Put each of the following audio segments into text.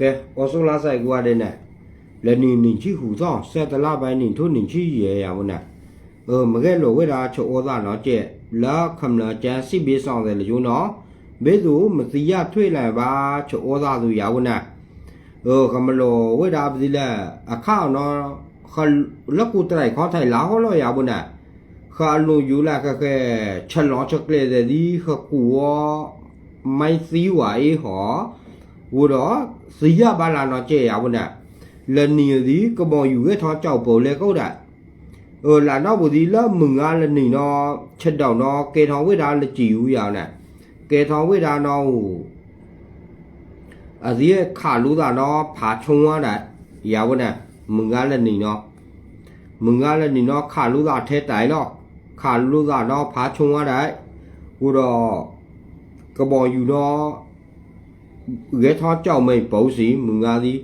ကဲဩဆုလာဆိုင်ကွာတဲ့နဲ့လနီနင်ချီဟူသောဆက်တလပိုင်းနင်ထိုနင်ချီရေရမနာเออမကဲလိုဝဲတာချောဩသာနော်ကျက်လာခမလာကျန်စစ်ဘေးဆောင်တယ်လေယုံနော်ဘေးသူမစီရထွေလိုက်ပါချောဩသာသူရဝနာเออခမလိုဝဲတာပစီလက်အခါနော်ခလက်ကူတိုင်ခေါထိုင်လာဟောလို့ရဝနာခါလူယူလာခခဲချက်လောချက်ကလေးတဲ့ဒီခကူဝမိုင်းစီဝါအေဟော ဝတော့စီရပါလာတော့ကြဲရဘူးနဲ့လနီဒီကဘောယူရဲ့ထောကြောက်ပေါ်လေကုတ်တာဟိုလာတော့ဘူးဒီလမငါလနီတော့ချက်တော့တော့ကေထောင်ဝိတာလကြည်ဦးရအောင်နဲ့ကေထောင်ဝိတာတော့အဒီခါလူတာတော့ဖာချုံရတာရဘူးနဲ့မငါလနီတော့မငါလနီတော့ခါလူတာထဲတိုင်တော့ခါလူတာတော့ဖာချုံရတာဟိုတော့ကဘောယူတော့ ghé thó chào mày bấu gì mừng ngà gì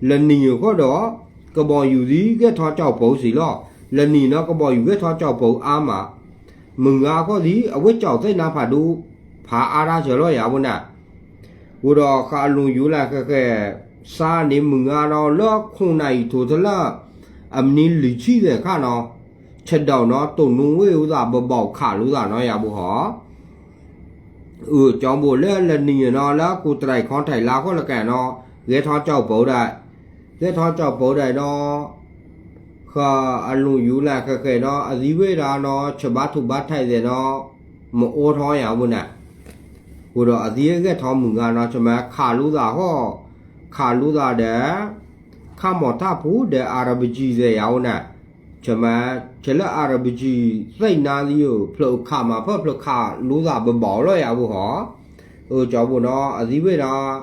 lần nhiều có đó có bò dù gì ghé thó chào bấu gì lo lần nhiều nó có bò dù ghé thó chào bấu a mà mừng ngà có gì ở quê chào thế nào phải đu phải a ra chờ lo ya bữa nà bữa đó khá luôn dù là cái cái xa đến mừng ngà đó lỡ khung này thủ thế là âm nín lý chi để khá nó ချက်တော့နော်တုံနုံဝေဥသာဘဘောက်ခလူသာနော်ရဘူးဟော เนาะရဘူးဟော ừ cho bố lẽ là nì nó là cụ trai con thầy lá có là cả nó ghé thọ cháu bố đại ghé thọ cháu bố đại nó khờ anh lu yu là cái cái nó à gì vậy đó nó chờ bát thu bát thầy thì nó một ô thọ ya bún nè cụ đó à gì ghé thọ mừng à nó cho mà khá lu ra ho khá lu ra để khá mỏ tháp phú để arabic gì ya nè cho mà chỉ là arabic dạy na gì ở phở khá mà phở phở khá lu ra bờ bỏ rồi ya bù hả ừ cho bù nó à gì vậy đó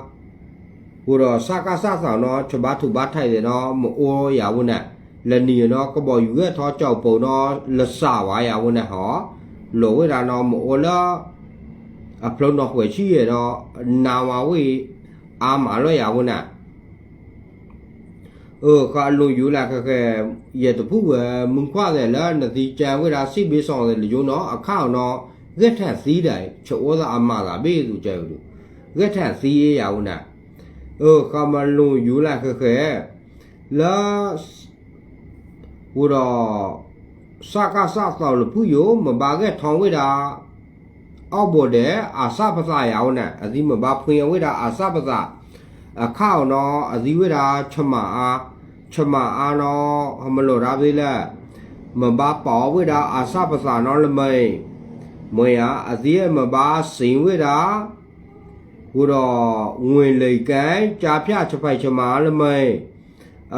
bù đó sa ca sa sao nó cho bát thu bát thầy thì nó một ô ya bù nè lần này nó có bỏ อยู่ cái thọ cháu bù nó là sa quá ya bù nè hả lỗ cái là nó một ô là à phở nó huệ chi nó nào mà vậy à mà rồi ya bù nè เออก็ลุอยู่ละก็แค่เยตผู้เวมึงกว่าแต่ละนาทีจางเวลาสิบีสองเลยอยู่เนาะအခောက်เนาะเกทันสีได้ชโอซาอามาละเบสุเจ้าดูเกทันสียาวน่ะเออก็มาลุอยู่ละก็แค่แล้ววูดอสากาซาตอลผู้อยู่มบาเกทองเวดาအောက်ဘော်တဲ့အာစပစရအောင်နဲ့အဒီမဘာဖွင့်ဝိတာအာစပစအခါနော်အဒီဝိတာချမအား ချမအာနောဟမလိုရာဘိလမဘာပေါဝိဒါအာစပသနောလမိန်မွေဟာအသီးမဘာစိန်ဝိဒါဟူတော်ငွေလိတ်ကန်ကြာဖြချဖိုက်ချမာလမိန်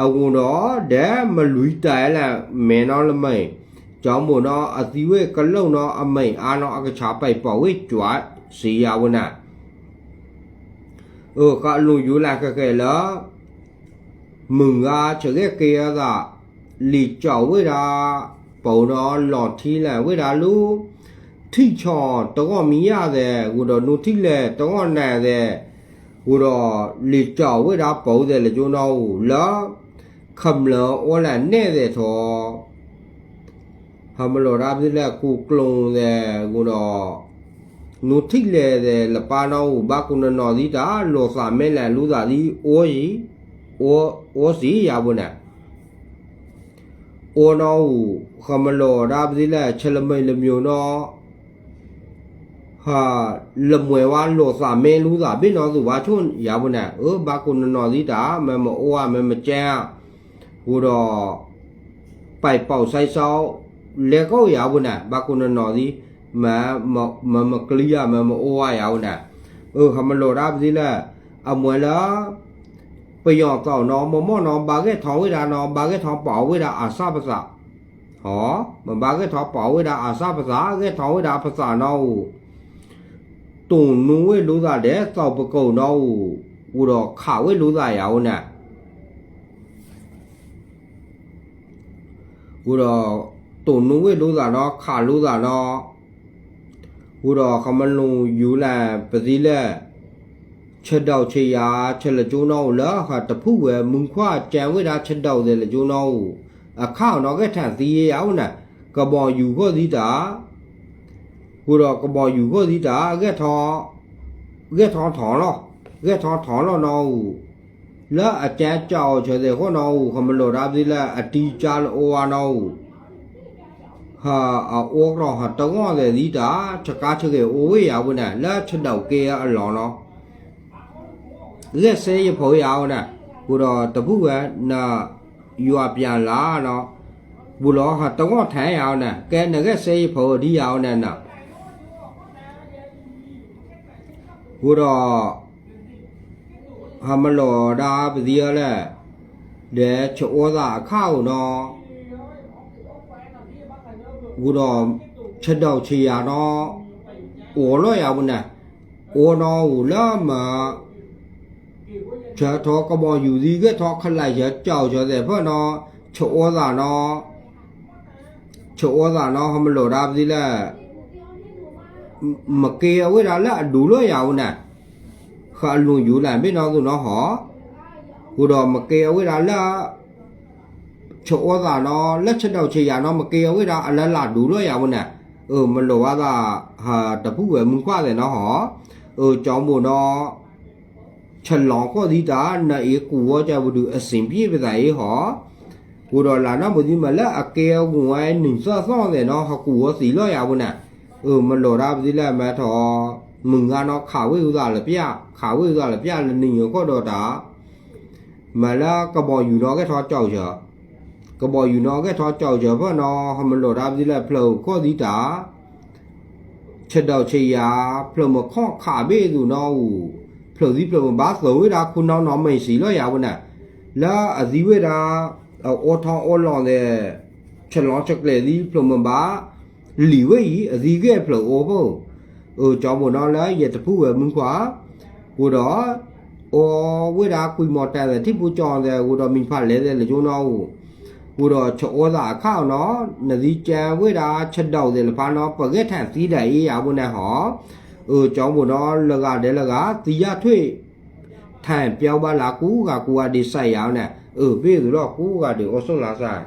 အဝန်တော်ဒဲမလူတိုင်လာမင်းတော်လမိန်ကြောင့်မို့တော့အသီဝေကလုံတော့အမိန်အာနောအကချာပိုက်ပေါ်ဝေကြွားစီယဝနာအိုကလုံယူလာခဲ့ခဲ့လား 문가 저게 깨야가 리쩌 왜라 보러 러티라 왜라루 티쳐 저거 미야데 우러 노티레 저거 나데 우러 리쩌 왜라 보데 레조노 라 컴러 올라 내데서 함로 라비라 구클롱데 우러 နုထိလေတဲ့လပါနောဘကုနနော်ဒီတာလောစာမဲလန်လူသာဒီအိုးရီ အိုးအိုးစီရဘုနာအိုနောခမလောရာပဒီလက်ချလမိတ်လမျိုးနောဟာလမွေဝါလောစာမဲလူသာဘိနောသူဘာချုံရဘုနာအိုးဘာကုနနောဒီတာမမအိုးအမမကျန်းဟိုတော့ပိုက်ပေါက်ဆိုင်ဆောက်လေကောရဘုနာဘာကုနနောဒီ mà mà mà mà clear mà mà ô ai áo nè ừ hàm lô ra gì là à mùa là bây giờ tao nó mà mà nó ba cái tháo với ra nó ba cái tháo bảo với ra à sa bà sa hả mà ba cái tháo bảo với ra à sa bà sa cái tháo với ra bà sa nó tụ nu với lú ra để tao bà cầu nó u đó khảo với lú ra áo nè u đó tụ nu với lú ra nó khả lú ra nó ဟိုတော့ခမလုံယူလာပတိလက် ချက်တော့ချေယာချက်လကျိုးနောလာခါတဖုဝဲမုန်ခွာကြံဝဲတာချက်တော့တယ်လကျိုးနောအခါတော့ကထန်သီးရအောင်နာကဘောယူခောသီတာဟိုတော့ကဘောယူခောသီတာကဲထောကဲထောထောလောကဲထောထောလောနောလာအကျန်းကြောက်ချေတဲ့ဟောနော်ခမလို့ဒါပြီလာအတီချာလောဝါနော်ဟာအောကတော့ဟာတောင်းရတယ်ဒီတာချက်ကားချက်ကေအိုဝေးရဘူးနဲ့လာချက်တော့ကေရအလောနော် လက်ဆဲရဖို့ရအောင်နဲ့ကိုတော့တပုကနာယူအပြန်လာနော်ဘူလောဟာတောင်းထိုင်ရအောင်နဲ့ကဲငကဆဲရဖို့ဒီရအောင်နဲ့နော်ကိုတော့ဟာမလောဒါပဒီရလဲတဲ့ချောသာအခါနော်ကိုတော့ချက်တော့ချေရနော်အိုလောရဘူးနဲ့အိုနော်ဟူလာမှာ ချာထောကမောယူဒီကထောခလိုက်ရကြောက်ကြတဲ့ဖောနော်ချိုဩသာနော်ချိုဩသာနော်ဟမလို့ဒါပြီလဲမကေအဝဲဒါလက်အဒူလို့ရအောင်နဲ့ခါလွန်ယူလိုက်ပြီနော်သူနော်ဟောဟိုတော့မကေအဝဲဒါလက်ချိုဩသာနော်လက်ချက်တော့ချေရနော်မကေအဝဲဒါအလက်လာဒူ ฉลองก็ดีตานะเอกูว่าจะบุดูอสิมพี่ไปไหนหอกูรอลานะบุดีมาละอเกลกูไว้หนึ่งซ่อซ่อเลยเนาะฮกูว่าสีร้อยยาบุน่ะเออมันโหลดาบุดีละมาทอมึงอ่ะเนาะขาเวอุตาละเปียขาเวอุตาละเปียละหนึ่งก็ดอตามาละกระบอกอยู่เนาะก็ทอเจ้าเฉกระบอกอยู่เนาะก็ทอเจ้าเฉเพราะเนาะมันโหลดาบุดีละเพลก็ดีตาချက်တော့ချေရဖလုံမခေါခါဘေးသူနော် ဖလိုဇီဖလိုဘာဆိုဝေတာခုနောင်းနောင်းမိန်စီလောရဝနာလာအဇီဝေတာအောထောင်းအောလွန်တဲ့ချက်လောချက်လေဒီဖလိုမဘာလီဝေဤအဇီကဲဖလိုအောဘောဟိုကြောင့်မနော်လာရတဖူဝဲမင်းခွာဟိုတော့အောဝေတာကွီမော်တယ်တိပူကြောင့်တဲ့ဟိုတော့မိဖလဲတဲ့လေကျုံတော့ဟိုဟိုတော့ချောသာခောက်နော်နစီကြံဝေတာချက်တော့တဲ့လဖာနော်ပကက်ထန်စီးတယ်ရဝနာဟော เออจอมบ่เนาะလကတဲ့လကတီရထွေထိုင်ပြောင်းပါလားကူကကူကဒီဆိုင်ရောင်းနဲ့เออပြေဆိုတော့ကူကဒီအဆုံးလာဆိုင်